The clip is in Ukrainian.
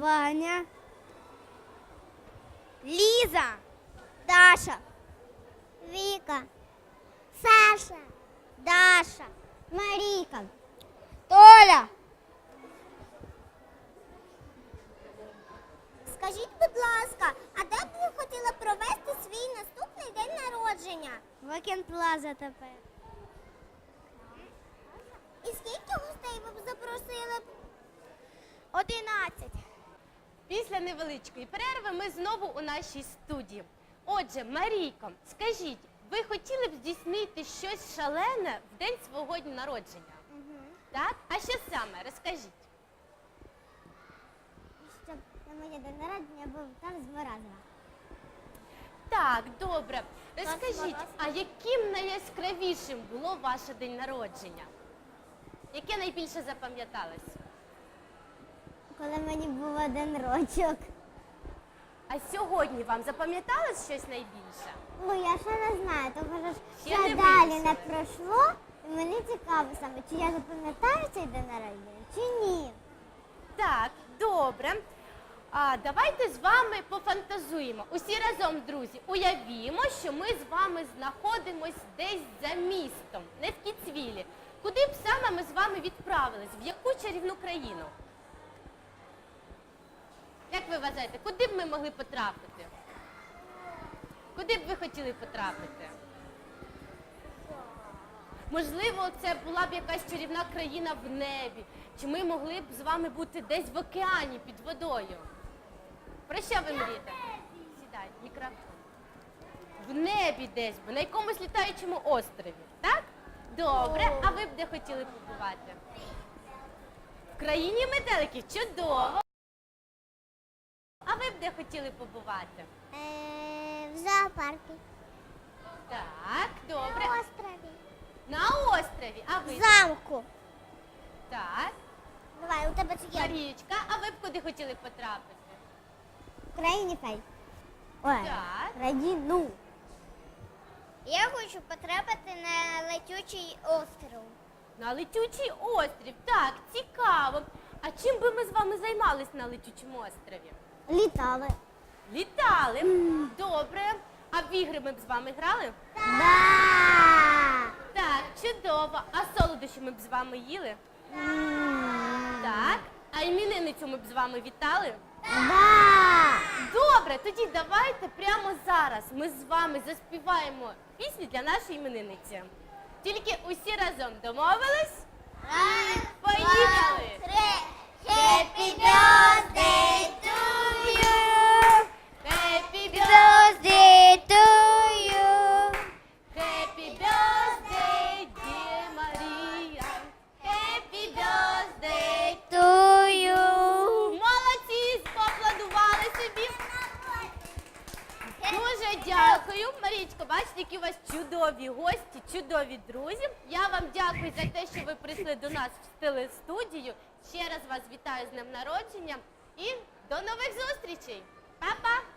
Ваня. Ліза, Даша. Віка. Саша. Даша. Маріка. Толя. Скажіть, будь ласка, а де б ви хотіли провести свій наступний день народження? Векенд Плаза тепер. І скільки гостей ви б запросили? б? Одинадцять. Після невеличкої перерви ми знову у нашій студії. Отже, Марійко, скажіть, ви хотіли б здійснити щось шалене в день свого дня народження? Так? А що саме? Розкажіть. Щоб на моє день народження був там з. Так, добре. Розкажіть, а яким найяскравішим було ваше день народження? Яке найбільше запам'яталось? Коли мені був один рочок. А сьогодні вам запам'яталось щось найбільше? Ну, я ще не знаю, тому що Ще ще не далі не пройшло. І мені цікаво саме, чи я запам'ятаю цей день народження, чи ні. Так, добре. А давайте з вами пофантазуємо. Усі разом, друзі, уявімо, що ми з вами знаходимось десь за містом, не в Кіцвілі. Куди б саме ми з вами відправились? В яку чарівну країну? Як ви вважаєте, куди б ми могли потрапити? Куди б ви хотіли потрапити? Можливо, це була б якась чарівна країна в небі. Чи ми могли б з вами бути десь в океані під водою? Про що ви мрієте? Сідай, мікрофон. В небі десь, бо на якомусь літаючому острові, так? Добре, а ви б де хотіли побувати? В країні метеликів чудово. Де хотіли побувати? Е, в зоопарку. Так, добре. На острові. На острові. А ви? В замку. Так. Давай, у тебе це є. Марієчка, а ви б куди хотіли потрапити? В країні фей. Ой, Так. країну. Я хочу потрапити на летючий остров. На летючий острів. Так, цікаво. А чим би ми з вами займались на летючому острові? Літали. Літали. Добре. А в ігри ми б з вами грали? Да. Так, чудово. А солодощі ми б з вами їли? Так. А іменинницю ми б з вами вітали? Да. Добре, тоді давайте прямо зараз ми з вами заспіваємо пісню для нашої іменинниці. Тільки усі разом домовились? Поїхали! Happy birthday чудові гості, чудові друзі. Я вам дякую за те, що ви прийшли до нас в телестудію. Ще раз вас вітаю з днем народження і до нових зустрічей. Па-па!